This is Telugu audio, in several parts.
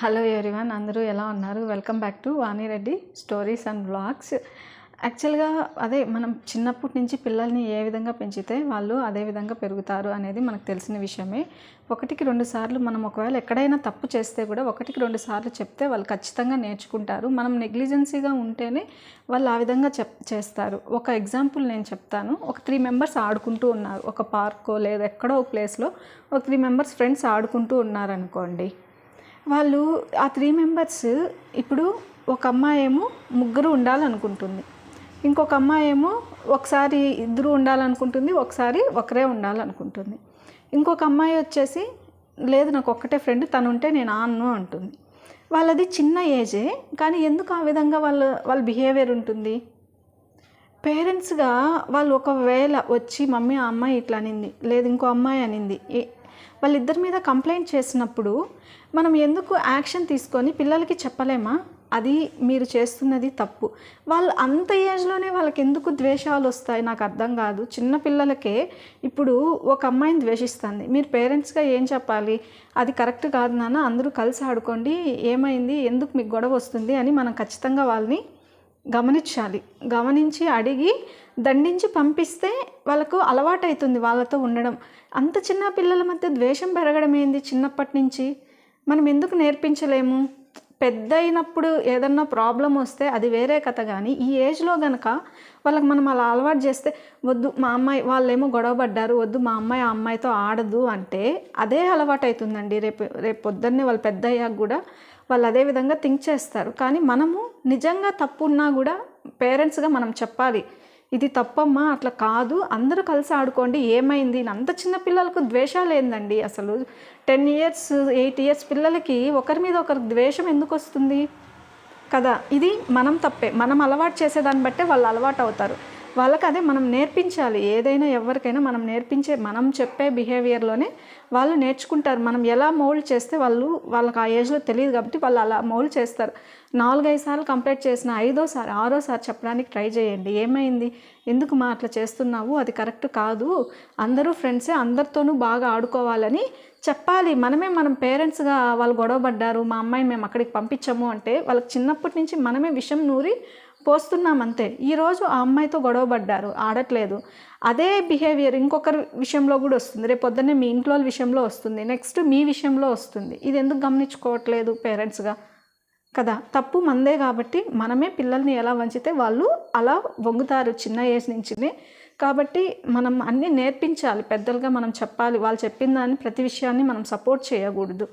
హలో ఎవరివన్ అందరూ ఎలా ఉన్నారు? Welcome back to Vani Reddy stories and blogs యాక్చువల్గా అదే మనం చిన్నప్పటి నుంచి పిల్లల్ని ఏ విధంగా పెంచితే వాళ్ళు అదే విధంగా పెరుగుతారు అనేది మనకు తెలిసిన విషయమే. ఒకటికి రెండు సార్లు మనం ఒకవేళ ఎక్కడైనా తప్పు చేస్తే కూడా ఒకటికి రెండు సార్లు చెప్తే వాళ్ళు ఖచ్చితంగా నేర్చుకుంటారు. మనం నెగ్లిజెన్సీగా ఉంటేనే వాళ్ళు ఆ విధంగా చెప్ చేస్తారు. ఒక ఎగ్జాంపుల్ నేను చెప్తాను. ఒక త్రీ మెంబర్స్ ఆడుకుంటూ ఉన్నారు. ఒక పార్కో లేదా ఎక్కడో ఒక ప్లేస్లో ఒక త్రీ మెంబర్స్ ఫ్రెండ్స్ ఆడుకుంటూ ఉన్నారనుకోండి. వాళ్ళు ఆ త్రీ మెంబర్స్ ఇప్పుడు ఒక అమ్మాయి ఏమో ముగ్గురు ఉండాలనుకుంటుంది. ఇంకొక అమ్మాయి ఏమో ఒకసారి ఇద్దరు ఉండాలనుకుంటుంది ఒకసారి ఒకరే ఉండాలనుకుంటుంది. ఇంకొక అమ్మాయి వచ్చేసి లేదు నాకు ఒక్కటే ఫ్రెండ్ తను ఉంటే నేను ఆన్ను అంటుంది. వాళ్ళది చిన్న ఏజే కానీ ఎందుకు ఆ విధంగా వాళ్ళ వాళ్ళ బిహేవియర్ ఉంటుంది? పేరెంట్స్గా వాళ్ళు ఒకవేళ వచ్చి మమ్మీ ఆ అమ్మాయి ఇట్లా అనింది లేదు ఇంకో అమ్మాయి అనింది ఏ- వాళ్ళిద్దరి మీద కంప్లైంట్ చేసినప్పుడు మనం ఎందుకు యాక్షన్ తీసుకొని పిల్లలకి చెప్పలేమా? అది మీరు చేస్తున్నది తప్పు. వాళ్ళు అంత ఏజ్లోనే వాళ్ళకి ఎందుకు ద్వేషాలు వస్తాయి? నాకు అర్థం కాదు. చిన్న పిల్లలకే ఇప్పుడు ఒక అమ్మాయిని ద్వేషిస్తుంది. మీరు పేరెంట్స్గా ఏం చెప్పాలి? అది కరెక్ట్ కాదు నాన్న అందరూ కలిసి ఆడుకోండి. ఏమైంది? ఎందుకు మీకు గొడవ వస్తుంది? అని మనం ఖచ్చితంగా వాళ్ళని గమనించాలి. గమనించి అడిగి దండించి పంపిస్తే వాళ్ళకు అలవాటవుతుంది వాళ్ళతో ఉండడం. అంత చిన్న పిల్లల మధ్య ద్వేషం పెరగడం ఏంది చిన్నప్పటి నుంచి? మనం ఎందుకు నేర్పించలేము? పెద్ద అయినప్పుడు ఏదన్నా ప్రాబ్లం వస్తే అది వేరే కథ కానీ ఈ ఏజ్లో గనక వాళ్ళకి మనం అలా అలవాటు చేస్తే వద్దు మా అమ్మాయి వాళ్ళేమో గొడవ పడ్డారు వద్దు మా అమ్మాయి ఆ అమ్మాయితో ఆడదు అంటే అదే అలవాటు అవుతుందండి రేపు రేపు పొద్దున్నే వాళ్ళు పెద్ద అయ్యాక కూడా వాళ్ళు అదే విధంగా థింక్ చేస్తారు. కానీ మనము నిజంగా తప్పు ఉన్నా కూడా పేరెంట్స్గా మనం చెప్పాలి ఇది తప్పమ్మా అట్లా కాదు అందరూ కలిసి ఆడుకోండి ఏమైంది అంత చిన్న పిల్లలకు ద్వేషాలు ఏందండి అసలు? టెన్ ఇయర్స్ ఎయిట్ ఇయర్స్ పిల్లలకి ఒకరి మీద ఒకరి ద్వేషం ఎందుకు వస్తుంది? కదా ఇది మనం తప్పే. మనం అలవాటు చేసేదాన్ని బట్టే వాళ్ళు అలవాటు అవుతారు. వాళ్ళకి అదే మనం నేర్పించాలి. ఏదైనా ఎవరికైనా మనం నేర్పించే మనం చెప్పే బిహేవియర్లోనే వాళ్ళు నేర్చుకుంటారు. మనం ఎలా మౌల్డ్ చేస్తే వాళ్ళు వాళ్ళకి ఆ ఏజ్లో తెలియదు కాబట్టి వాళ్ళు అలా మౌల్డ్ చేస్తారు. నాలుగైదు సార్లు కంప్లీట్ చేసిన ఐదోసారి ఆరోసారి చెప్పడానికి ట్రై చేయండి. ఏమైంది? ఎందుకు మా అట్లా చేస్తున్నావు? అది కరెక్ట్ కాదు. అందరూ ఫ్రెండ్సే అందరితోనూ బాగా ఆడుకోవాలని చెప్పాలి. మనమే మనం పేరెంట్స్గా వాళ్ళు గొడవపడ్డారు మా అమ్మాయిని మేము అక్కడికి పంపించాము అంటే వాళ్ళకి చిన్నప్పటి నుంచి మనమే విషం నూరి పోస్తున్నాం అంతే. ఈరోజు ఆ అమ్మాయితో గొడవపడ్డారు ఆడట్లేదు. అదే బిహేవియర్ ఇంకొకరి విషయంలో కూడా వస్తుంది. రేపు పొద్దున్నే మీ ఇంట్లో విషయంలో వస్తుంది. నెక్స్ట్ మీ విషయంలో వస్తుంది. ఇది ఎందుకు గమనించుకోవట్లేదు పేరెంట్స్గా? కదా తప్పు మందే కాబట్టి మనమే పిల్లల్ని ఎలా వంచితే వాళ్ళు అలా వంగుతారు చిన్న ఏజ్ నుంచినే. కాబట్టి మనం అన్నీ నేర్పించాలి. పెద్దలుగా మనం చెప్పాలి. వాళ్ళు చెప్పిన దాన్ని ప్రతి విషయాన్ని మనం సపోర్ట్ చేయకూడదు.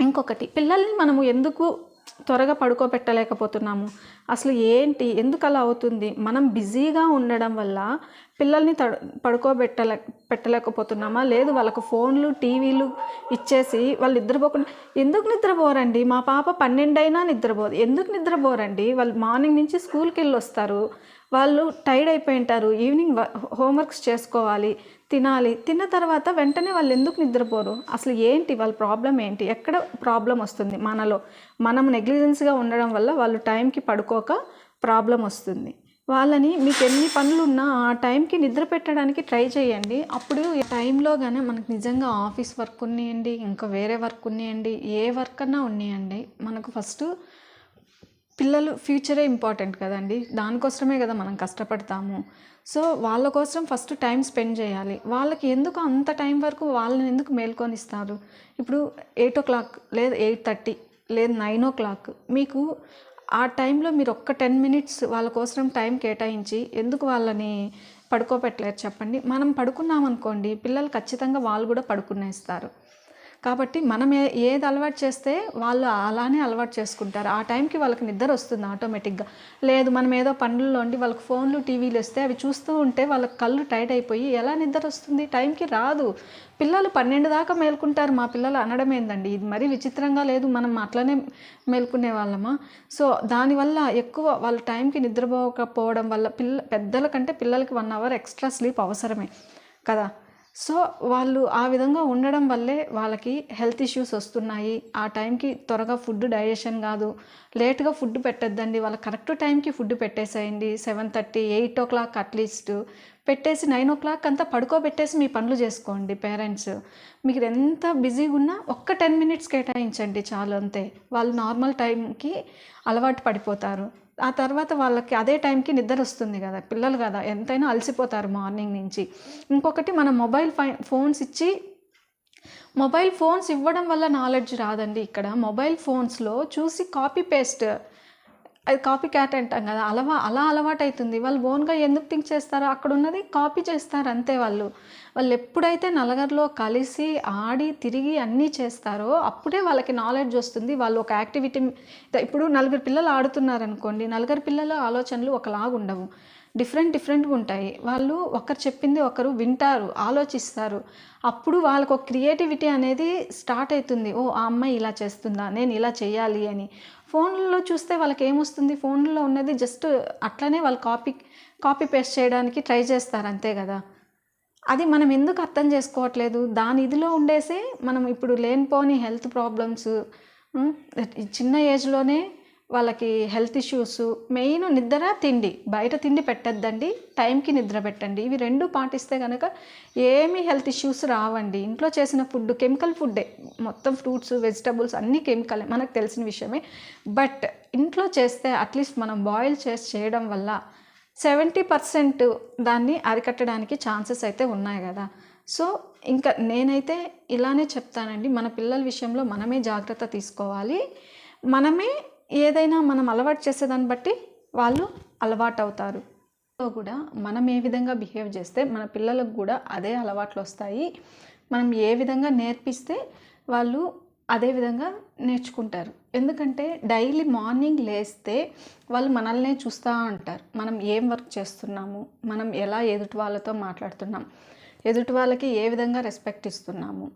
ఇంకొకటి పిల్లల్ని మనము ఎందుకు త్వరగా పడుకోబెట్టలేకపోతున్నాము? అసలు ఏంటి? ఎందుకు అలా అవుతుంది? మనం బిజీగా ఉండడం వల్ల పిల్లల్ని తడు పడుకోబెట్టలే పెట్టలేకపోతున్నామా? లేదు వాళ్ళకు ఫోన్లు టీవీలు ఇచ్చేసి వాళ్ళు నిద్రపోకుండా ఎందుకు నిద్రపోరండి? మా పాప పన్నెండైనా నిద్రపోదు. ఎందుకు నిద్రపోరండి? వాళ్ళు మార్నింగ్ నుంచి స్కూల్కి వెళ్ళి వస్తారు వాళ్ళు టైర్డ్ అయిపోయి ఉంటారు ఈవినింగ్ హోంవర్క్స్ చేసుకోవాలి తినాలి. తిన్న తర్వాత వెంటనే వాళ్ళు ఎందుకు నిద్రపోరు? అసలు ఏంటి? వాళ్ళ ప్రాబ్లం ఏంటి? ఎక్కడ ప్రాబ్లం వస్తుంది? మనలో. మనం నెగ్లిజెన్స్గా ఉండడం వల్ల వాళ్ళు టైంకి పడుకోక ప్రాబ్లం వస్తుంది. వాళ్ళని మీకు ఎన్ని పనులు ఉన్నా ఆ టైంకి నిద్ర పెట్టడానికి ట్రై చేయండి. అప్పుడు ఈ టైంలోగానే మనకు నిజంగా ఆఫీస్ వర్క్ ఉన్నాయండి ఇంకా వేరే వర్క్ ఉన్నాయండి ఏ వర్క్ అన్నా ఉన్నాయండి. మనకు ఫస్ట్ పిల్లలు ఫ్యూచరే ఇంపార్టెంట్ కదండి. దానికోసమే కదా మనం కష్టపడతాము. సో వాళ్ళ కోసం ఫస్ట్ టైం స్పెండ్ చేయాలి. వాళ్ళకి ఎందుకు అంత టైం వరకు వాళ్ళని ఎందుకు మేల్కొనిస్తారు? ఇప్పుడు ఎయిట్ ఓ క్లాక్ లేదా ఎయిట్ థర్టీ లేదు నైన్ ఓ క్లాక్ మీకు ఆ టైంలో మీరు ఒక్క టెన్ మినిట్స్ వాళ్ళ కోసం టైం కేటాయించి ఎందుకు వాళ్ళని పడుకోబెట్టలేరు చెప్పండి. మనం పడుకున్నాం అనుకోండి పిల్లలు ఖచ్చితంగా వాళ్ళు కూడా పడుకునేస్తారు. కాబట్టి మనం ఏ ఏది అలవాటు చేస్తే వాళ్ళు అలానే అలవాటు చేసుకుంటారు. ఆ టైంకి వాళ్ళకి నిద్ర వస్తుంది ఆటోమేటిక్గా. లేదు మనం ఏదో పనుల్లో ఉండి వాళ్ళకి ఫోన్లు టీవీలు వస్తే అవి చూస్తూ ఉంటే వాళ్ళకి కళ్ళు టైట్ అయిపోయి ఎలా నిద్ర వస్తుంది? టైంకి రాదు. పిల్లలు పన్నెండు దాకా మేల్కుంటారు మా పిల్లలు అనడం ఏందండి? ఇది మరీ విచిత్రంగా లేదు మనం అట్లనే మేల్కునే వాళ్ళమా? సో దానివల్ల ఎక్కువ వాళ్ళ టైంకి నిద్రపోకపోవడం వల్ల పిల్ల పెద్దల కంటే పిల్లలకి వన్ అవర్ ఎక్స్ట్రా స్లీప్ అవసరమే కదా. సో వాళ్ళు ఆ విధంగా ఉండడం వల్లే వాళ్ళకి హెల్త్ ఇష్యూస్ వస్తున్నాయి. ఆ టైంకి త్వరగా ఫుడ్ డైజెషన్ కాదు. లేట్గా ఫుడ్ పెట్టద్దండి. వాళ్ళ కరెక్ట్ టైంకి ఫుడ్ పెట్టేసేయండి. Seven thirty eight o'clock at least పెట్టేసి నైన్ ఓ క్లాక్ అంతా పడుకోబెట్టేసి మీ పనులు చేసుకోండి పేరెంట్స్. మీకు ఎంత బిజీగా ఉన్నా ఒక్క టెన్ మినిట్స్ కేటాయించండి చాలు అంతే. వాళ్ళు నార్మల్ టైంకి అలవాటు పడిపోతారు. ఆ తర్వాత వాళ్ళకి అదే టైంకి నిద్ర వస్తుంది కదా పిల్లలు కదా ఎంతైనా అలసిపోతారు మార్నింగ్ నుంచి. ఇంకొకటి మన మొబైల్ ఫై ఫోన్స్ ఇచ్చి మొబైల్ ఫోన్స్ ఇవ్వడం వల్ల నాలెడ్జ్ రాదండి ఇక్కడ. మొబైల్ ఫోన్స్లో చూసి కాపీ పేస్ట్ అది కాపీ క్యాట్ అంటాం కదా అలవా అలా అలవాటు అవుతుంది వాళ్ళు ఓన్గా ఎందుకు థింక్ చేస్తారో అక్కడ ఉన్నది కాపీ చేస్తారు అంతే వాళ్ళు. వాళ్ళు ఎప్పుడైతే నలగర్లో కలిసి ఆడి తిరిగి అన్నీ చేస్తారో అప్పుడే వాళ్ళకి నాలెడ్జ్ వస్తుంది. వాళ్ళు ఒక యాక్టివిటీ ఇప్పుడు నలుగురు పిల్లలు ఆడుతున్నారు అనుకోండి నలుగురు పిల్లల ఆలోచనలు ఒకలాగా ఉండవు. డిఫరెంట్ డిఫరెంట్గా ఉంటాయి. వాళ్ళు ఒకరు చెప్పింది ఒకరు వింటారు ఆలోచిస్తారు. అప్పుడు వాళ్ళకు ఒక క్రియేటివిటీ అనేది స్టార్ట్ అవుతుంది. ఓ ఆ అమ్మాయి ఇలా చేస్తుందా నేను ఇలా చేయాలి అని. ఫోన్లో చూస్తే వాళ్ళకి ఏమొస్తుంది ఫోన్లో ఉన్నది జస్ట్ అట్లనే వాళ్ళు కాపీ కాపీ పేస్ట్ చేయడానికి ట్రై చేస్తారు అంతే కదా. అది మనం ఎందుకు అర్థం చేసుకోవట్లేదు? దాని ఇదిలో ఉండేసే మనం ఇప్పుడు లేనిపోని హెల్త్ ప్రాబ్లమ్స్ చిన్న ఏజ్లోనే వాళ్ళకి హెల్త్ ఇష్యూస్ మెయిన్ నిద్ర తిండి. బయట తిండి పెట్టద్దండి టైంకి నిద్ర పెట్టండి. ఇవి రెండు పాటిస్తే కనుక ఏమీ హెల్త్ ఇష్యూస్ రావండి. ఇంట్లో చేసిన ఫుడ్ కెమికల్ ఫుడ్డే. మొత్తం ఫ్రూట్స్ వెజిటబుల్స్ అన్నీ కెమికల్ మనకు తెలిసిన విషయమే. బట్ ఇంట్లో చేస్తే అట్లీస్ట్ మనం బాయిల్ చేసి చేయడం వల్ల సెవెంటీ పర్సెంట్ దాన్ని అరికట్టడానికి ఛాన్సెస్ అయితే ఉన్నాయి కదా. సో ఇంకా నేనైతే ఇలానే చెప్తానండి. మన పిల్లల విషయంలో మనమే జాగ్రత్త తీసుకోవాలి. మనమే ఏదైనా మనం అలవాటు చేసేదాన్ని బట్టి వాళ్ళు అలవాటు అవుతారు కూడా మనం ఏ విధంగా బిహేవ్ చేస్తే మన పిల్లలకు కూడా అదే అలవాట్లు వస్తాయి. మనం ఏ విధంగా నేర్పిస్తే వాళ్ళు అదే విధంగా నేర్చుకుంటారు. ఎందుకంటే డైలీ మార్నింగ్ లేస్తే వాళ్ళు మనల్నే చూస్తూ ఉంటారు. మనం ఏం వర్క్ చేస్తున్నాము? మనం ఎలా ఎదుటి వాళ్ళతో మాట్లాడుతున్నాం? ఎదుటి వాళ్ళకి ఏ విధంగా రెస్పెక్ట్ ఇస్తున్నాము?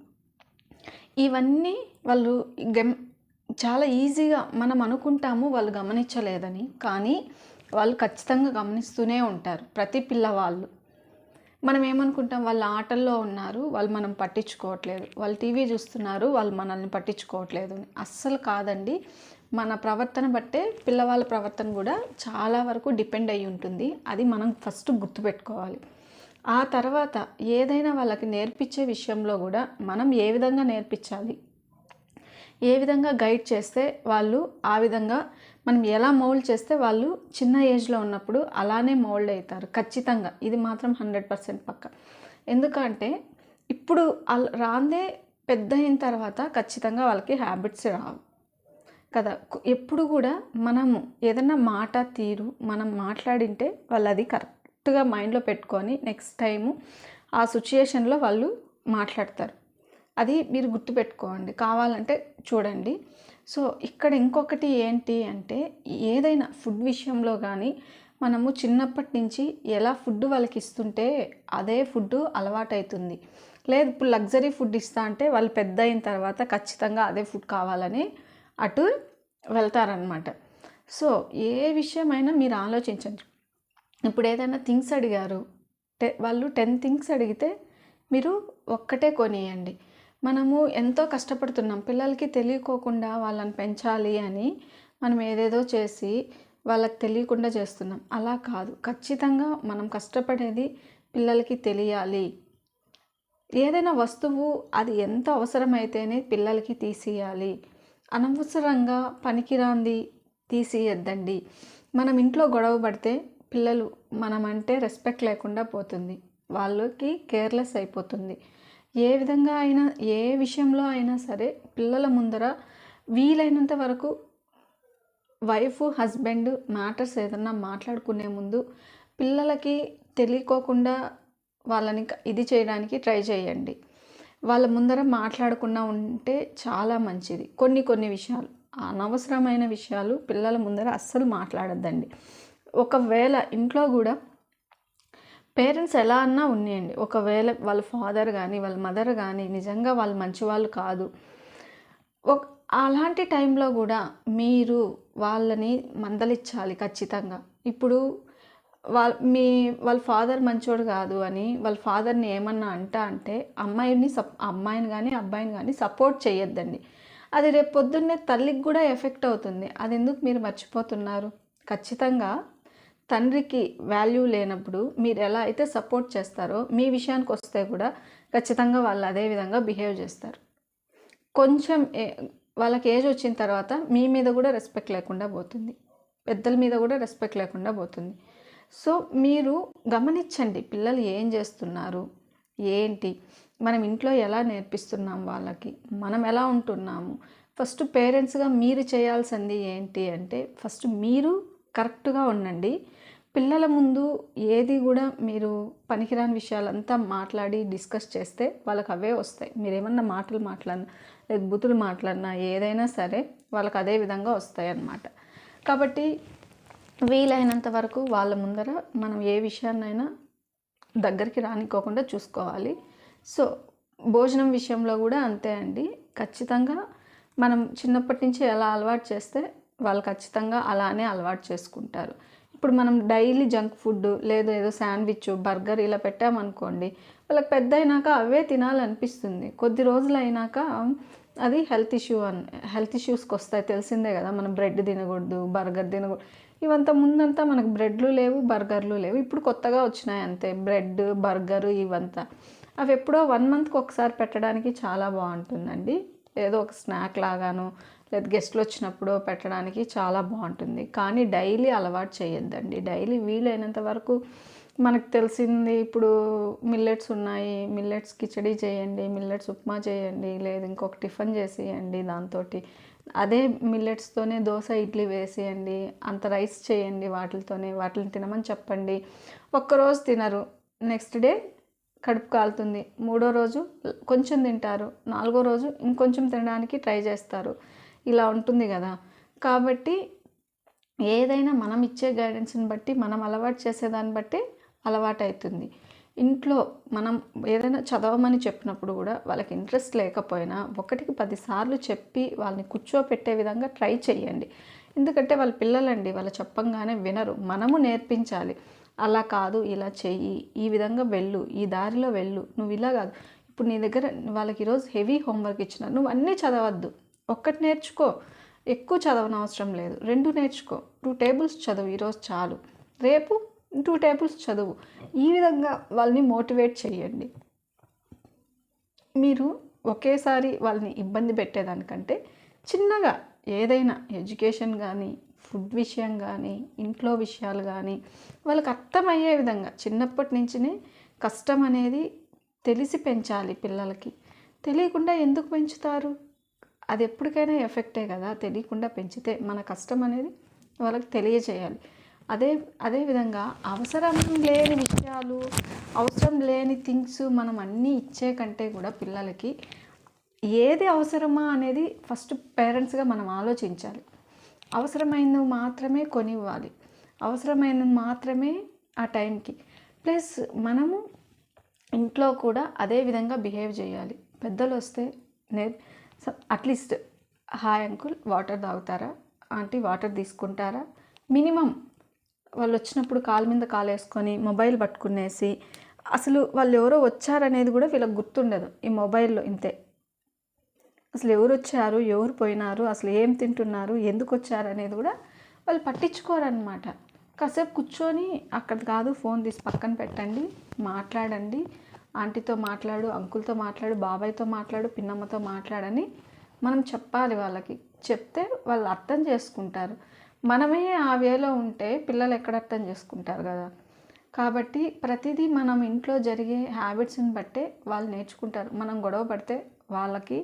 ఇవన్నీ వాళ్ళు గెమ్ చాలా ఈజీగా మనం అనుకుంటాము వాళ్ళు గమనించలేదని కానీ వాళ్ళు ఖచ్చితంగా గమనిస్తూనే ఉంటారు ప్రతి పిల్లవాళ్ళు. మనం ఏమనుకుంటాం? వాళ్ళ ఆటల్లో ఉన్నారు వాళ్ళు మనం పట్టించుకోవట్లేదు. వాళ్ళు టీవీ చూస్తున్నారు వాళ్ళు మనల్ని పట్టించుకోవట్లేదు అని. అస్సలు కాదండి. మన ప్రవర్తన బట్టే పిల్లవాళ్ళ ప్రవర్తన కూడా చాలా వరకు డిపెండ్ అయి ఉంటుంది. అది మనం ఫస్ట్ గుర్తుపెట్టుకోవాలి. ఆ తర్వాత ఏదైనా వాళ్ళకి నేర్పించే విషయంలో కూడా మనం ఏ విధంగా నేర్పించాలి? ఏ విధంగా గైడ్ చేస్తే వాళ్ళు ఆ విధంగా మనం ఎలా మౌల్డ్ చేస్తే వాళ్ళు చిన్న ఏజ్లో ఉన్నప్పుడు అలానే మౌల్డ్ అవుతారు. ఖచ్చితంగా. ఇది మాత్రం హండ్రెడ్ పర్సెంట్ పక్క. ఎందుకంటే ఇప్పుడు రాందే పెద్ద అయిన తర్వాత ఖచ్చితంగా వాళ్ళకి హ్యాబిట్స్ రావు. కదా? ఎప్పుడు కూడా మనము ఏదన్నా మాట తీరు మనం మాట్లాడింటే వాళ్ళు అది కరెక్ట్గా మైండ్లో పెట్టుకొని నెక్స్ట్ టైము ఆ సిచ్యుయేషన్లో వాళ్ళు మాట్లాడతారు. అది మీరు గుర్తుపెట్టుకోండి. కావాలంటే చూడండి. సో ఇక్కడ ఇంకొకటి ఏంటి అంటే ఏదైనా ఫుడ్ విషయంలో కానీ మనము చిన్నప్పటి నుంచి ఎలా ఫుడ్ వాళ్ళకి ఇస్తుంటే అదే ఫుడ్ అలవాటవుతుంది లేదు ఇప్పుడు లగ్జరీ ఫుడ్ ఇస్తా అంటే వాళ్ళు పెద్ద అయిన తర్వాత ఖచ్చితంగా అదే ఫుడ్ కావాలని అటు వెళ్తారనమాట సో ఏ విషయమైనా మీరు ఆలోచించండి. ఇప్పుడు ఏదైనా థింగ్స్ అడిగారు టె వాళ్ళు టెన్ థింగ్స్ అడిగితే మీరు ఒక్కటే కొనియండి. మనము ఎంతో కష్టపడుతున్నాం. పిల్లలకి తెలియకోకుండా వాళ్ళని పెంచాలి అని మనం ఏదేదో చేసి వాళ్ళకి తెలియకుండా చేస్తున్నాం. అలా కాదు. ఖచ్చితంగా మనం కష్టపడేది పిల్లలకి తెలియాలి. ఏదైనా వస్తువు అది ఎంత అవసరమైతేనే పిల్లలకి తీసేయాలి అనవసరంగా పనికిరాంది తీసేయద్దండి మనం ఇంట్లో గొడవ పడితే పిల్లలు మనమంటే రెస్పెక్ట్ లేకుండా పోతుంది. వాళ్ళకి కేర్లెస్ అయిపోతుంది. ఏ విధంగా అయినా ఏ విషయంలో అయినా సరే పిల్లల ముందర వీలైనంత వరకు వైఫ్ హస్బెండ్ మ్యాటర్స్ ఏదన్నా మాట్లాడుకునే ముందు పిల్లలకి తెలియకోకుండా వాళ్ళని ఇది చేయడానికి ట్రై చేయండి. వాళ్ళ ముందర మాట్లాడకుండా ఉంటే చాలా మంచిది. కొన్ని కొన్ని విషయాలు అనవసరమైన విషయాలు పిల్లల ముందర అస్సలు మాట్లాడద్దండి. ఒకవేళ ఇంట్లో కూడా పేరెంట్స్ ఎలా అన్నా ఉన్నాయండి. ఒకవేళ వాళ్ళ ఫాదర్ కానీ వాళ్ళ మదర్ కానీ నిజంగా వాళ్ళు మంచి వాళ్ళు కాదు. ఒక అలాంటి టైంలో కూడా మీరు వాళ్ళని మందలిచ్చాలి ఖచ్చితంగా. ఇప్పుడు వాళ్ళ మీ వాళ్ళ ఫాదర్ మంచోడు కాదు అని వాళ్ళ ఫాదర్ని ఏమన్నా అంట అంటే అమ్మాయిని సప్ అమ్మాయిని కానీ అబ్బాయిని కానీ సపోర్ట్ చేయొద్దండి అది రేపు పొద్దున్నే తల్లికి కూడా ఎఫెక్ట్ అవుతుంది. అది ఎందుకు మీరు మర్చిపోతున్నారు? ఖచ్చితంగా తండ్రికి వాల్యూ లేనప్పుడు మీరు ఎలా అయితే సపోర్ట్ చేస్తారో మీ విషయానికి వస్తే కూడా ఖచ్చితంగా వాళ్ళు అదే విధంగా బిహేవ్ చేస్తారు. కొంచెం ఏ- వాళ్ళకి ఏజ్ వచ్చిన తర్వాత మీ మీద కూడా రెస్పెక్ట్ లేకుండా పోతుంది. పెద్దల మీద కూడా రెస్పెక్ట్ లేకుండా పోతుంది. సో మీరు గమనించండి పిల్లలు ఏం చేస్తున్నారు? ఏంటి? మనం ఇంట్లో ఎలా నేర్పిస్తున్నాం వాళ్ళకి? మనం ఎలా ఉంటున్నాము? ఫస్ట్ పేరెంట్స్గా మీరు చేయాల్సింది ఏంటి అంటే ఫస్ట్ మీరు కరెక్ట్గా ఉండండి. పిల్లల ముందు ఏది కూడా మీరు పనికిరాని విషయాలంతా మాట్లాడి డిస్కస్ చేస్తే వాళ్ళకి అవే వస్తాయి. మీరు ఏమన్నా మాటలు మాట్లాడినా లేదా బుతులు మాట్లాడినా ఏదైనా సరే వాళ్ళకి అదే విధంగా వస్తాయి అన్నమాట. కాబట్టి వీలైనంత వరకు వాళ్ళ ముందర మనం ఏ విషయాన్నైనా దగ్గరికి రానికోకుండా చూసుకోవాలి. సో భోజనం విషయంలో కూడా అంతే అండి. ఖచ్చితంగా మనం చిన్నప్పటి నుంచి ఎలా అలవాటు చేస్తే వాళ్ళు ఖచ్చితంగా అలానే అలవాటు చేసుకుంటారు. ఇప్పుడు మనం డైలీ జంక్ ఫుడ్ లేదా ఏదో శాండ్విచ్ బర్గర్ ఇలా పెట్టామనుకోండి వాళ్ళకి పెద్ద అయినాక అవే తినాలనిపిస్తుంది. కొద్ది రోజులు అయినాక అది హెల్త్ ఇష్యూ అన్ హెల్త్ ఇష్యూస్కి వస్తాయి. తెలిసిందే కదా మనం బ్రెడ్ తినకూడదు బర్గర్ తినకూడదు. ఇవంతా ముందంతా మనకు బ్రెడ్లు లేవు బర్గర్లు లేవు. ఇప్పుడు కొత్తగా వచ్చినాయి అంతే. బ్రెడ్ బర్గర్ ఇవంతా. అవి ఎప్పుడో వన్ మంత్కి ఒకసారి పెట్టడానికి చాలా బాగుంటుందండి. ఏదో ఒక స్నాక్ లాగాను లేదా గెస్ట్లు వచ్చినప్పుడు పెట్టడానికి చాలా బాగుంటుంది. కానీ డైలీ అలవాటు చేయొద్దండి. డైలీ వీలైనంత వరకు మనకు తెలిసింది ఇప్పుడు మిల్లెట్స్ ఉన్నాయి మిల్లెట్స్ కిచడీ చేయండి మిల్లెట్స్ ఉప్మా చేయండి లేదు ఇంకొక టిఫిన్ చేసేయండి దాంతో అదే మిల్లెట్స్తోనే దోశ ఇడ్లీ వేసేయండి అంత రైస్ చేయండి వాటితోనే వాటిని తినమని చెప్పండి. ఒక్కరోజు తినరు. నెక్స్ట్ డే కడుపు కాలుతుంది. మూడో రోజు కొంచెం తింటారు. నాలుగో రోజు ఇంకొంచెం తినడానికి ట్రై చేస్తారు. ఇలా ఉంటుంది కదా. కాబట్టి ఏదైనా మనం ఇచ్చే గైడెన్స్ని బట్టి మనం అలవాటు చేసేదాన్ని బట్టి అలవాటు అవుతుంది ఇంట్లో మనం ఏదైనా చదవమని చెప్పినప్పుడు కూడా వాళ్ళకి ఇంట్రెస్ట్ లేకపోయినా ఒకటికి పదిసార్లు చెప్పి వాళ్ళని కూర్చోపెట్టే విధంగా ట్రై చేయండి ఎందుకంటే వాళ్ళ పిల్లలండి వాళ్ళు చెప్పంగానే వినరు. మనము నేర్పించాలి. అలా కాదు ఇలా చెయ్యి. ఈ విధంగా వెళ్ళు ఈ దారిలో వెళ్ళు. నువ్వు ఇలా కాదు. ఇప్పుడు నీ దగ్గర వాళ్ళకి ఈరోజు హెవీ హోంవర్క్ ఇచ్చిన. నువ్వు అన్నీ చదవద్దు. ఒక్కటి నేర్చుకో. ఎక్కువ చదవనవసరం లేదు. రెండు నేర్చుకో. టూ టేబుల్స్ చదువు ఈరోజు చాలు. రేపు టూ టేబుల్స్ చదువు. ఈ విధంగా వాళ్ళని మోటివేట్ చేయండి మీరు ఒకేసారి వాళ్ళని ఇబ్బంది పెట్టేదానికంటే చిన్నగా ఏదైనా ఎడ్యుకేషన్ కానీ ఫుడ్ విషయం కానీ ఇంట్లో విషయాలు కానీ వాళ్ళకి అర్థమయ్యే విధంగా చిన్నప్పటి నుంచినే కష్టం అనేది తెలిసి పెంచాలి పిల్లలకి. తెలియకుండా ఎందుకు పెంచుతారు? అది ఎప్పటికైనా ఎఫెక్టే కదా. తెలియకుండా పెంచితే మన కష్టం అనేది వాళ్ళకి తెలియజేయాలి. అదే అదేవిధంగా అవసరం లేని విషయాలు అవసరం లేని థింగ్స్ మనం అన్నీ ఇచ్చే కంటే కూడా పిల్లలకి ఏది అవసరమా అనేది ఫస్ట్ పేరెంట్స్గా మనం ఆలోచించాలి. అవసరమైనవి మాత్రమే కొనివ్వాలి. అవసరమైనవి మాత్రమే ఆ టైంకి. ప్లస్ మనము ఇంట్లో కూడా అదే విధంగా బిహేవ్ చేయాలి. పెద్దలు వస్తే నే at least hi uncle water తాగుతారా? ఆంటీ వాటర్ తీసుకుంటారా? మినిమం వాళ్ళు వచ్చినప్పుడు కాలు మీద కాలు వేసుకొని మొబైల్ పట్టుకునేసి అసలు వాళ్ళు ఎవరో వచ్చారనేది కూడా వీళ్ళకి గుర్తుండదు. ఈ మొబైల్లో ఇంతే. అసలు ఎవరు వచ్చారు ఎవరు పోయినారు? అసలు ఏం తింటున్నారు? ఎందుకు వచ్చారు అనేది కూడా వాళ్ళు పట్టించుకోరనమాట కాసేపు కూర్చొని అక్కడ కాదు ఫోన్ తీసి పక్కన పెట్టండి మాట్లాడండి. ఆంటీతో మాట్లాడు అంకుల్తో మాట్లాడు బాబాయ్తో మాట్లాడు పిన్నమ్మతో మాట్లాడని మనం చెప్పాలి వాళ్ళకి. చెప్తే వాళ్ళు అర్థం చేసుకుంటారు. మనమే ఆ వేలో ఉంటే పిల్లలు ఎక్కడ అర్థం చేసుకుంటారు కదా? కాబట్టి ప్రతిదీ మనం ఇంట్లో జరిగే హ్యాబిట్స్ని బట్టే వాళ్ళు నేర్చుకుంటారు. మనం గొడవ పడితే వాళ్ళకి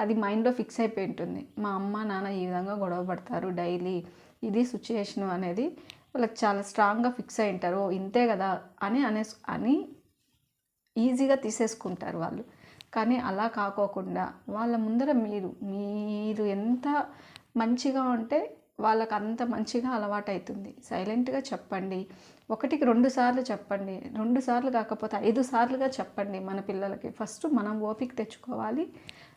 అది మైండ్లో ఫిక్స్ అయిపోయి ఉంటుంది. మా అమ్మ నాన్న ఈ విధంగా గొడవ పడతారు డైలీ. ఇది సిచ్యుయేషన్ అనేది వాళ్ళకి చాలా స్ట్రాంగ్గా ఫిక్స్ అయి ఉంటారు. "ఓ, ఇంతే కదా అని అనే అని ఈజీగా తీసేసుకుంటారు వాళ్ళు. కానీ అలా కాకోకుండా వాళ్ళ ముందర మీరు మీరు ఎంత మంచిగా ఉంటే వాళ్ళకి అంత మంచిగా అలవాటు అవుతుంది సైలెంట్గా చెప్పండి. ఒకటికి రెండు సార్లు చెప్పండి. రెండు సార్లు కాకపోతే ఐదు సార్లుగా చెప్పండి మన పిల్లలకి. ఫస్ట్ మనం ఓపిక తెచ్చుకోవాలి.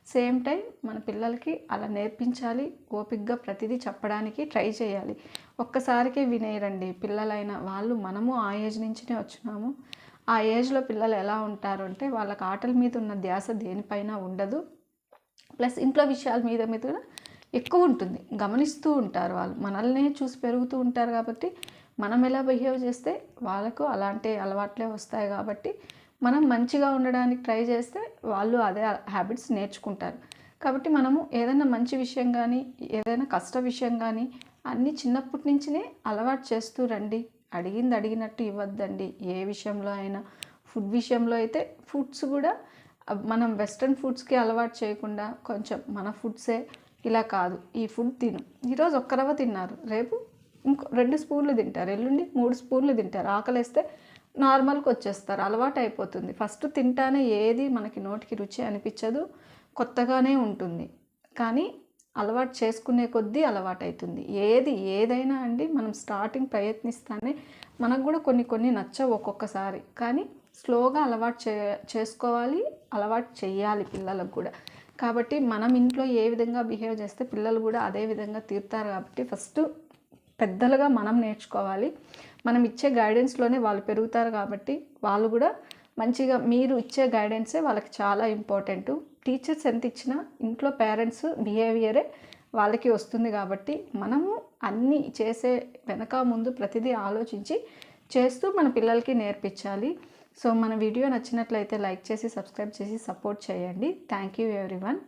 సేమ్ టైం మన పిల్లలకి అలా నేర్పించాలి ఓపిక్గా ప్రతిదీ చెప్పడానికి ట్రై చేయాలి. ఒక్కసారికే వినేయరండి పిల్లలైన వాళ్ళు మనము ఆ ఏజ్ నుంచినే వచ్చినాము. ఆ ఏజ్లో పిల్లలు ఎలా ఉంటారు అంటే వాళ్ళకి ఆటల మీద ఉన్న ధ్యాస దేనిపైన ఉండదు. ప్లస్ ఇంట్లో విషయాల మీద మీద కూడా ఎక్కువ ఉంటుంది. గమనిస్తూ ఉంటారు వాళ్ళు. మనల్నే చూసి పెరుగుతూ ఉంటారు కాబట్టి మనం ఎలా బిహేవ్ చేస్తే వాళ్ళకు అలాంటి అలవాట్లే వస్తాయి కాబట్టి మనం మంచిగా ఉండడానికి ట్రై చేస్తే వాళ్ళు అదే హ్యాబిట్స్ నేర్చుకుంటారు. కాబట్టి మనము ఏదైనా మంచి విషయం కానీ ఏదైనా కష్ట విషయం కానీ అన్నీ చిన్నప్పటి నుంచినే అలవాటు చేస్తూ రండి. అడిగింది అడిగినట్టు ఇవ్వద్దండి. ఏ విషయంలో అయినా ఫుడ్ విషయంలో అయితే ఫుడ్స్ కూడా మనం వెస్ట్రన్ ఫుడ్స్కి అలవాటు చేయకుండా కొంచెం మన ఫుడ్సే ఇలా కాదు. ఈ ఫుడ్ తిను. ఈరోజు ఒక్క రవ్వ తిన్నారు. రేపు ఇంకో రెండు స్పూన్లు తింటారు. ఎల్లుండి మూడు స్పూన్లు తింటారు. ఆకలిస్తే నార్మల్కి వచ్చేస్తారు. అలవాటు అయిపోతుంది. ఫస్ట్ తింటానే ఏది మనకి నోటికి రుచి అనిపించదు. కొత్తగానే ఉంటుంది. కానీ అలవాటు చేసుకునే కొద్దీ అలవాటు అవుతుంది ఏది ఏదైనా అండి మనం స్టార్టింగ్ ప్రయత్నిస్తానే మనకు కూడా కొన్ని కొన్ని నచ్చవు ఒక్కొక్కసారి. కానీ స్లోగా అలవాటు చే చేసుకోవాలి అలవాటు చేయాలి పిల్లలకు కూడా. కాబట్టి మనం ఇంట్లో ఏ విధంగా బిహేవ్ చేస్తే పిల్లలు కూడా అదే విధంగా తీరుతారు కాబట్టి ఫస్ట్ పెద్దలుగా మనం నేర్చుకోవాలి. మనం ఇచ్చే గైడెన్స్లోనే వాళ్ళు పెరుగుతారు కాబట్టి వాళ్ళు కూడా మంచిగా మీరు ఇచ్చే గైడెన్సే వాళ్ళకి చాలా ఇంపార్టెంట్ టీచర్స్ ఎంత ఇచ్చినా ఇంట్లో పేరెంట్స్ బిహేవియరే వాళ్ళకి వస్తుంది కాబట్టి మనము అన్నీ చేసే వెనక ముందు ప్రతిదీ ఆలోచించి చేస్తూ మన పిల్లలకి నేర్పించాలి. సో మన వీడియో నచ్చినట్లయితే లైక్ చేసి సబ్స్క్రైబ్ చేసి సపోర్ట్ చేయండి. Thank you everyone